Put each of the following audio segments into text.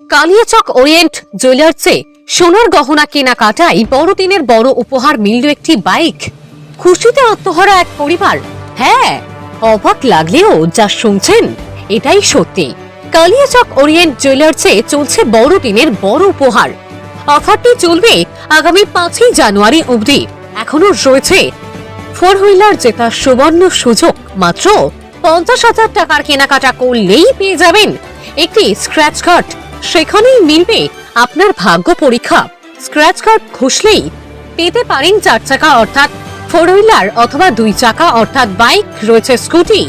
Kaliachak Orient জুয়েলার্সে সোনার গহনা কেনাকাটায় বড়দিনের বড় উপহার মিলল একটি বাইক। খুশিতে আত্মহারা এক পরিবার। হ্যাঁ অবাক লাগলেও যা শুনছেন, এটাই সত্যি। কালিয়াচক ওরিয়েন্ট জুয়েলার্সে চলছে বড়দিনের বড় উপহার। অফারটি চলবে আগামী পাঁচই জানুয়ারি অবধি। এখনও রয়েছে ফোর হুইলার জেতার সুবর্ণ সুযোগ। মাত্র পঞ্চাশ হাজার টাকার কেনাকাটা করলেই পেয়ে যাবেন। একটি স্ক্র্যাচ কার্ড সেখানেই মিলবে আপনার ভাগ্য পরীক্ষা। স্ক্র্যাচ কার্ড ঘুষলেই পেতে পারেন চার চাকা অর্থাৎ ফোর হুইলার অথবা দুই চাকা অর্থাৎ বাইক রয়েছে স্কুটি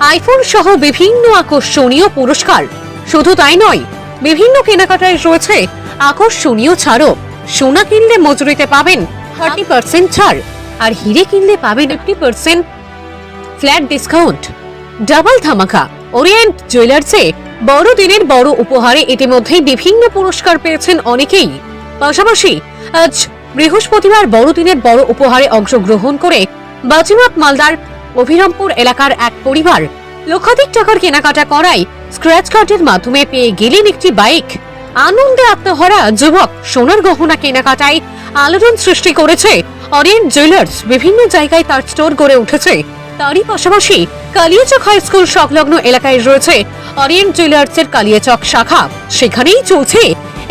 আইফোন সহ বিভিন্ন আকর্ষণীয় পুরস্কার। শুধু তাই নয়, বিভিন্ন কেনাকাটায় রয়েছে আকর্ষণীয় ছাড়ও। সোনা কিনলে মজুরিতে পাবেন থার্টি পার্সেন্ট ছাড় আর হিরে কিনলে পাবেন fifty percent flat discount double ধামাকা। ওরিয়েন্ট জুয়েলার্সে বড়দিনের বড় উপহারে ইতিমধ্যেই বিভিন্ন পুরস্কার পেয়েছেন অনেকেই। পাশাপাশি আজ বৃহস্পতিবার বড়দিনের বড় উপহারে অংশগ্রহণ করে বাজিমাত মালদার অভিরামপুর এলাকার এক পরিবার লক্ষাধিক টাকার কেনাকাটা করায় স্ক্র্যাচ কার্ডের মাধ্যমে পেয়ে গেলেন একটি বাইক। আনন্দে আত্মহরা যুবক সোনার গহনা কেনাকাটায় আলোড়ন সৃষ্টি করেছে। অরিয়েন্ট জুয়েলার্স বিভিন্ন জায়গায় তার স্টোর গড়ে উঠেছে। তারই পাশাপাশি কালিয়াচক হাই স্কুল সংলগ্ন এলাকায় রয়েছে অরিয়েন্ট জুয়েলার্সের কালিয়াচক শাখা। সেখানেই চলছে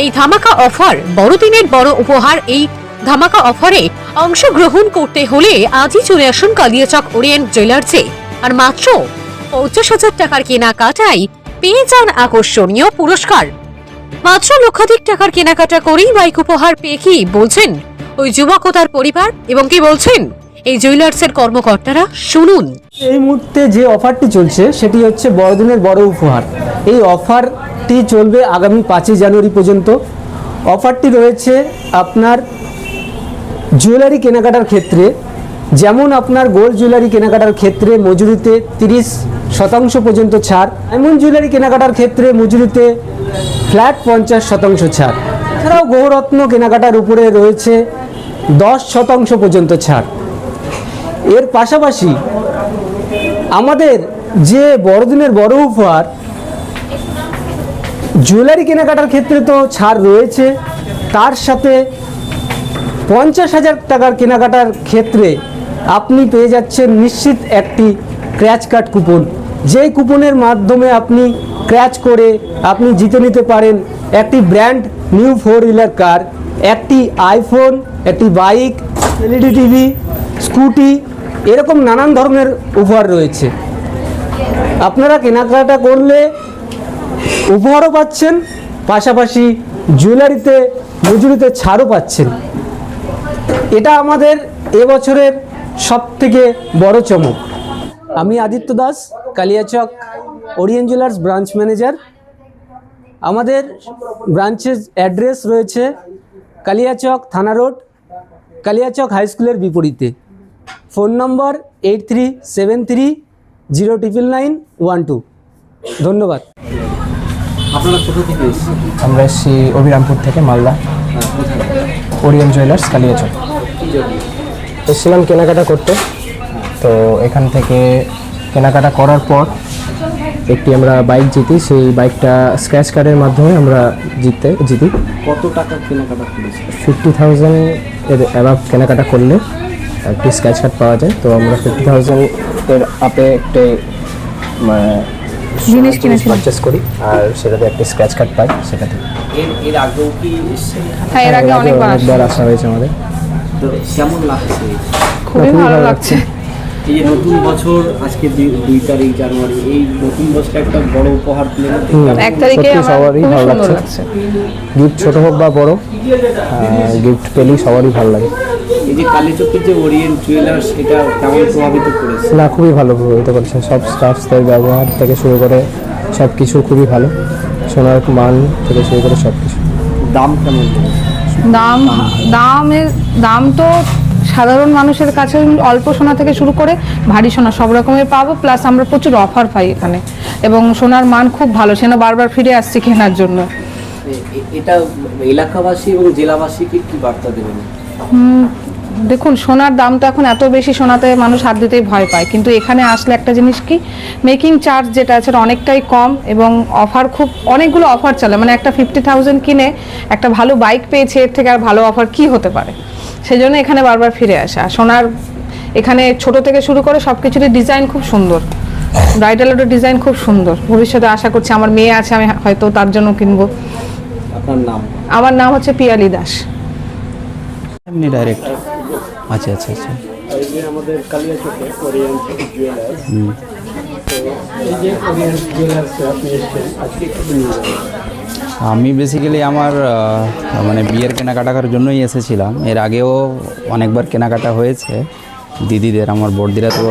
এই ধামাকা অফার। বড়দিনের বড় উপহার এই ধামাকা অফারে অংশগ্রহণ করতে হলে আজই চলে আসুন কালিয়াচক ওরিয়েন্ট জুয়েলার্সে আর মাত্র পঞ্চাশ হাজার টাকার কেনাকাটাই পেয়ে যান আকর্ষণীয় পুরস্কার। মাত্র লক্ষাধিক টাকার কেনাকাটা করেই বাইক উপহার পেয়ে কি বলছেন ওই যুবক ও তার পরিবার? এবং কি বলছেন? এই জুয়েলার্সের কর্মকর্তারা, শুনুন। এই মুহূর্তে যে অফারটি চলছে, সেটি হচ্ছে বড়দিনের বড় উপহার। এই অফারটি চলবে আগামী পাঁচই জানুয়ারি পর্যন্ত। অফারটি রয়েছে আপনার জুয়েলারি কেনাকাটার ক্ষেত্রে। যেমন আপনার গোল্ড জুয়েলারি কেনাকাটার ক্ষেত্রে মজুরিতে তিরিশ শতাংশ পর্যন্ত ছাড়, এমন জুয়েলারি কেনাকাটার ক্ষেত্রে মজুরিতে ফ্ল্যাট পঞ্চাশ শতাংশ ছাড়। এছাড়াও গৌরত্ন কেনাকাটার উপরে রয়েছে দশ শতাংশ পর্যন্ত ছাড়। এর পাশাপাশি আমাদের যে বড়দিনের বড় উপহার, জুয়েলারি কেনাকাটার ক্ষেত্রে তো ছাড় রয়েছে। তার সাথে পঞ্চাশ হাজার টাকার কেনাকাটার ক্ষেত্রে আপনি পেয়ে যাচ্ছেন নিশ্চিত একটি ক্র্যাচ কার্ড কুপন। যেই কুপনের মাধ্যমে আপনি ক্র্যাচ করে আপনি জিতে নিতে পারেন একটি brand new four wheeler car, একটি আইফোন, একটি বাইক, এলইডি টিভি, স্কুটি এরকম নানান ধরনের উপহার রয়েছে। আপনারা কেনাকাটা করলে উপহারও পাচ্ছেন, পাশাপাশি জুয়েলারিতে, মজুরিতে ছাড়ও পাচ্ছেন। এটা আমাদের এবছরের সব থেকে বড় চমক। আমি Aditya Das Kaliachak Orient jewellers branch manager. আমাদের ব্রাঞ্চের অ্যাড্রেস রয়েছে কালিয়াচক থানা রোড কালিয়াচক হাই স্কুলের বিপরীতে। Phone number eight three seven three zero triple nine one two ধন্যবাদ। আপনারা কোথা থেকে এসেছেন? আমরা এসেছি অভিরামপুর থেকে মালদা। Orient jewellers Kaliachak. এসেছিলাম কেনাকাটা করতে। তো এখান থেকে কেনাকাটা করার পর একটি আমরা বাইক জিতি সেই বাইকটা স্ক্র্যাচ কার্ডের মাধ্যমে আমরা জিততে জিতি। কত টাকা কেনাকাটা ফিফটি থাউজেন্ড এর অ্যাবাভ কেনাকাটা করলে। একটি স্ক্যাচ কার্ড পাওয়া যায়। তো আমরা ফিফটি থাউজেন্ড এর আপে একটি মানে জিনিস পারচেস করি আর সেটাতে একটি স্ক্র্যাচ কার্ড পাই সেটা থেকে এর এর আগেও কি হ্যাঁ এর আগে অনেকবার আসি। অনেকবার আসা হয়েছে আমাদের। তো কেমন লাগছে? খুবই ভালো লাগছে। এই যে নতুন বছর আজকে দুই- দুই তারিখ জানুয়ারি এই নতুন বছরটা একটা বড় উপহার পেলেন এক তারিখে সত্যি সবারই ভালো লাগছে। লাগছে। গিফট ছোট হোক বা বড় গিফট পেলেই সবারই ভালো লাগে। এই যে কালীচকের যে ওরিয়েন্ট জুয়েলার্স এটা কেমন প্রভাবিত করেছে? না খুবই ভালো প্রভাবিত করেছে। সব স্টাফসদের ব্যবহার থেকে শুরু করে সব কিছু খুবই ভালো। সোনার মান থেকে শুরু করে সব কিছু দাম কেমন? দাম। দামের দাম তো সাধারণ মানুষের কাছে অল্প সোনা থেকে শুরু করে ভারী সোনা সব রকমের পাবো প্লাস আমরা প্রচুর অফার পাই এখানে। এবং সোনার মান খুব ভালো সেটা বারবার ফিরে আসছি কেনার জন্য। এটা এলাকাবাসী এবং জেলাবাসীকে কি বার্তা দেবেন? দেখুন সোনার দাম তো এখন এত বেশি সোনাতে মানুষ হাত দিতেই ভয় পায়। কিন্তু এখানে আসলে একটা জিনিস কি মেকিং চার্জ যেটা আছে অনেকটাই কম এবং অফার খুব অনেকগুলো অফার চলে। মানে একটা ফিফটি থাউজেন্ড কিনে একটা ভালো বাইক পেয়েছে এর থেকে আর ভালো অফার কি হতে পারে? সেই জন্য এখানে বারবার ফিরে আসা। আর সোনার এখানে ছোট থেকে শুরু করে সব কিছুরই ডিজাইন খুব সুন্দর। ব্রাইডালেরও ডিজাইন খুব সুন্দর। ভবিষ্যতে আশা করছি আমার মেয়ে আছে আমি হয়তো তার জন্য কিনবো। আপনার নাম? আমার নাম হচ্ছে পিয়ালি দাস। এমনি ডাইরেক্ট আচ্ছা আচ্ছা আচ্ছা। এই যে আমাদের কালিয়াচকে ওরিয়েন্ট জুয়েলার্স এই যে ওরিয়েন্ট জুয়েলার্স আপনি এসেছেন আজকে একটু নিয়ে যাবেন। আমি বেসিক্যালি আমার মানে বিয়ের কেনাকাটার জন্যই এসেছিলাম। এর আগেও অনেকবার কেনাকাটা হয়েছে। দিদিদের আমার বড়দিরা তো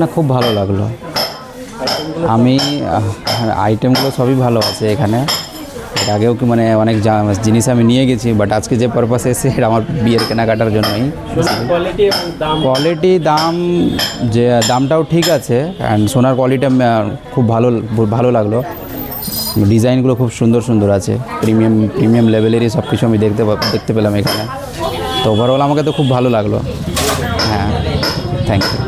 না খুব ভালো লাগল। আমি আইটেমগুলো সবই ভালো আছে এখানে। এর আগেও কি মানে অনেক জিনিস আমি নিয়ে গেছি বাট আজকে যে পারপাসে এসে এটা আমার বিয়ের কেনাকাটার জন্যই। কোয়ালিটি দাম? যে দামটাও ঠিক আছে অ্যান্ড সোনার কোয়ালিটি খুব ভালো ভালো লাগল। ডিজাইনগুলো খুব সুন্দর সুন্দর আছে। প্রিমিয়াম প্রিমিয়াম লেভেলেরই সব কিছু আমি দেখতে দেখতে পেলাম এখানে। তো ওভারঅল আমাকে তো খুব ভালো লাগল। হ্যাঁ থ্যাংক ইউ